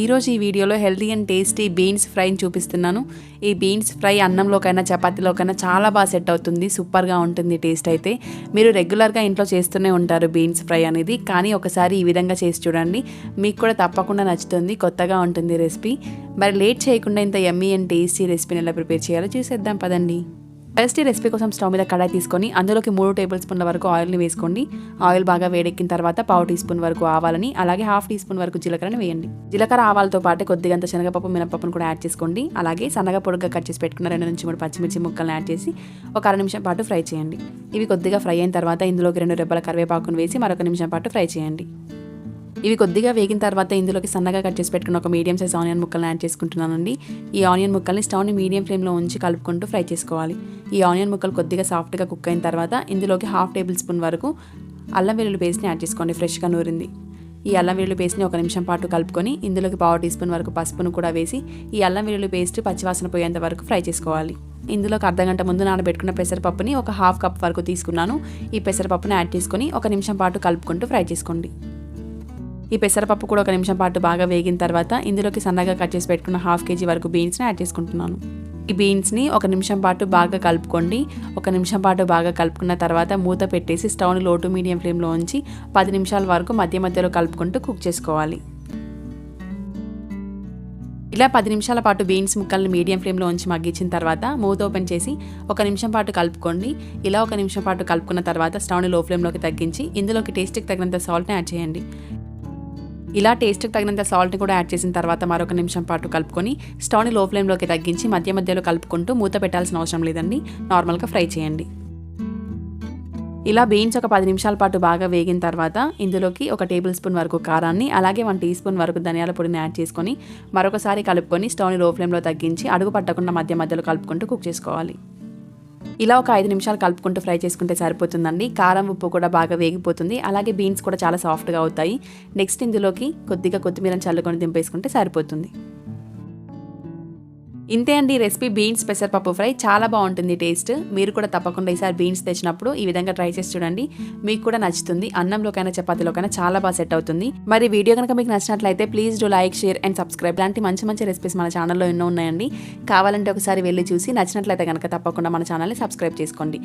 ఈరోజు ఈ వీడియోలో హెల్తీ అండ్ టేస్టీ బీన్స్ ఫ్రైని చూపిస్తున్నాను. ఈ బీన్స్ ఫ్రై అన్నంలోకైనా చపాతీలోకైనా చాలా బాగా సెట్ అవుతుంది. సూపర్గా ఉంటుంది టేస్ట్ అయితే. మీరు రెగ్యులర్గా ఇంట్లో చేస్తూనే ఉంటారు బీన్స్ ఫ్రై అనేది. కానీ ఒకసారి ఈ విధంగా చేసి చూడండి. మీకు కూడా తప్పకుండా నచ్చుతుంది. కొత్తగా ఉంటుంది రెసిపీ. మరి లేట్ చేయకుండా ఇంత ఎమ్మీ అండ్ టేస్టీ రెసిపీని ఎలా ప్రిపేర్ చేయాలో చూసేద్దాం. పదండి. ఫస్ట్ రెసిపీ కోసం స్టవ్ మీద కడాయి తీసుకొని అందులోకి మూడు టేబుల్ స్పూన్ల వరకు ఆయిల్ని వేసుకోండి. ఆయిల్ బాగా వేడెక్కిన తర్వాత పావు టీ స్పూన్ వరకు ఆవాలని అలాగే హాఫ్ టీ స్పూన్ వరకు జీలకర్రని వేయండి. జీలకర్ర ఆవాలతో పాటు కొద్దిగంత శనగపప్పు మినపప్పును కూడా యాడ్ చేసుకోండి. అలాగే సన్నగా పొడుగ్గా కట్ చేసి పెట్టుకున్న రెండు నుంచి మూడు పచ్చిమిర్చి ముక్కలను యాడ్ చేసి ఒక అర నిమిషం పాటు ఫ్రై చేయండి. ఇవి కొద్దిగా ఫ్రై అయిన తర్వాత ఇందులోకి రెండు రెబ్బల కరివేపాకును వేసి మరొక నిమిషం పాటు ఫ్రై చేయండి. ఇవి కొద్దిగా వేగిన తర్వాత ఇందులోకి సన్నగా కట్ చేసి పెట్టుకున్న ఒక మీడియం సైజ్ ఆనియన్ ముక్కలను యాడ్ చేసుకుంటున్నానండి. ఈ ఆనియన్ ముక్కల్ని స్టవ్ని మీడియం ఫ్లేమ్లో ఉంచి కలుపుకుంటూ ఫ్రై చేసుకోవాలి. ఈ ఆనియన్ ముక్కలు కొద్దిగా సాఫ్ట్గా కుక్ అయిన తర్వాత ఇందులోకి హాఫ్ టేబుల్ స్పూన్ వరకు అల్లం వెల్లుల్లి పేస్ట్ని యాడ్ చేసుకోండి ఫ్రెష్గా నూరింది. ఈ అల్లం వెల్లుల్లి పేస్ట్ని ఒక నిమిషం పాటు కలుపుకొని ఇందులోకి పావు టీ స్పూన్ వరకు పసుపును కూడా వేసి ఈ అల్లం వెల్లుల్లి పేస్ట్ పచ్చివాసన పోయేంత వరకు ఫ్రై చేసుకోవాలి. ఇందులోకి అర్ధగంట ముందు నానబెట్టుకున్న పెసరపప్పుని ఒక హాఫ్ కప్ వరకు తీసుకున్నాను. ఈ పెసరపప్పుని యాడ్ చేసుకొని ఒక నిమిషం పాటు కలుపుకుంటూ ఫ్రై చేసుకోండి. ఈ పెసరపప్పు కూడా ఒక నిమిషం పాటు బాగా వేగిన తర్వాత ఇందులోకి సన్నగా కట్ చేసి పెట్టుకున్న హాఫ్ కేజీ వరకు బీన్స్ని యాడ్ చేసుకుంటున్నాను. ఈ బీన్స్ని ఒక నిమిషం పాటు బాగా కలుపుకోండి. ఒక నిమిషం పాటు బాగా కలుపుకున్న తర్వాత మూత పెట్టేసి స్టవ్ని లో టు మీడియం ఫ్లేమ్లో ఉంచి పది నిమిషాల వరకు మధ్య మధ్యలో కలుపుకుంటూ కుక్ చేసుకోవాలి. ఇలా పది నిమిషాల పాటు బీన్స్ ముక్కల్ని మీడియం ఫ్లేమ్లో ఉంచి మగ్గించిన తర్వాత మూత ఓపెన్ చేసి ఒక నిమిషం పాటు కలుపుకోండి. ఇలా ఒక నిమిషం పాటు కలుపుకున్న తర్వాత స్టవ్ని లో ఫ్లేమ్లోకి తగ్గించి ఇందులోకి టేస్ట్కి తగినంత సాల్ట్ని యాడ్ చేయండి. ఇలా టేస్ట్కి తగినంత సాల్ట్ని కూడా యాడ్ చేసిన తర్వాత మరొక నిమిషం పాటు కలుపుకొని స్టవ్ని లో ఫ్లేమ్లోకి తగ్గించి మధ్య మధ్యలో కలుపుకుంటూ మూత పెట్టాల్సిన అవసరం లేదండి. నార్మల్గా ఫ్రై చేయండి. ఇలా బీన్స్ ఒక పది నిమిషాల పాటు బాగా వేగిన తర్వాత ఇందులోకి ఒక టేబుల్ స్పూన్ వరకు కారాన్ని అలాగే వన్ టీ స్పూన్ వరకు ధనియాల పొడిని యాడ్ చేసుకొని మరొకసారి కలుపుకొని స్టవ్ని లో ఫ్లేమ్లో తగ్గించి అడుగు పట్టకుండా మధ్య మధ్యలో కలుపుకుంటూ కుక్ చేసుకోవాలి. ఇలా ఒక ఐదు నిమిషాలు కలుపుకుంటూ ఫ్రై చేసుకుంటే సరిపోతుందండి. కారం ఉప్పు కూడా బాగా వేగిపోతుంది. అలాగే బీన్స్ కూడా చాలా సాఫ్ట్గా అవుతాయి. నెక్స్ట్ ఇందులోకి కొద్దిగా కొత్తిమీరని చల్లుకొని దింపేసుకుంటే సరిపోతుంది. ఇంతే అండి రెసిపీ బీన్స్ పెసరపప్పు ఫ్రై. చాలా బాగుంటుంది టేస్ట్. మీరు కూడా తప్పకుండా ఈసారి బీన్స్ తెచ్చినప్పుడు ఈ విధంగా ట్రై చేసి చూడండి. మీకు కూడా నచ్చుతుంది. అన్నంలోకైనా చపాతీలోకైనా చాలా బాగా సెట్ అవుతుంది. మరి వీడియో కనుక మీకు నచ్చినట్లయితే please do like share and subscribe లాంటి మంచి మంచి రెసిపీస్ మన ఛానల్లో ఎన్నో ఉన్నాయండి. కావాలంటే ఒకసారి వెళ్ళి చూసి నచ్చినట్లయితే కనుక తప్పకుండా మన ఛానల్ని సబ్స్క్రైబ్ చేసుకోండి.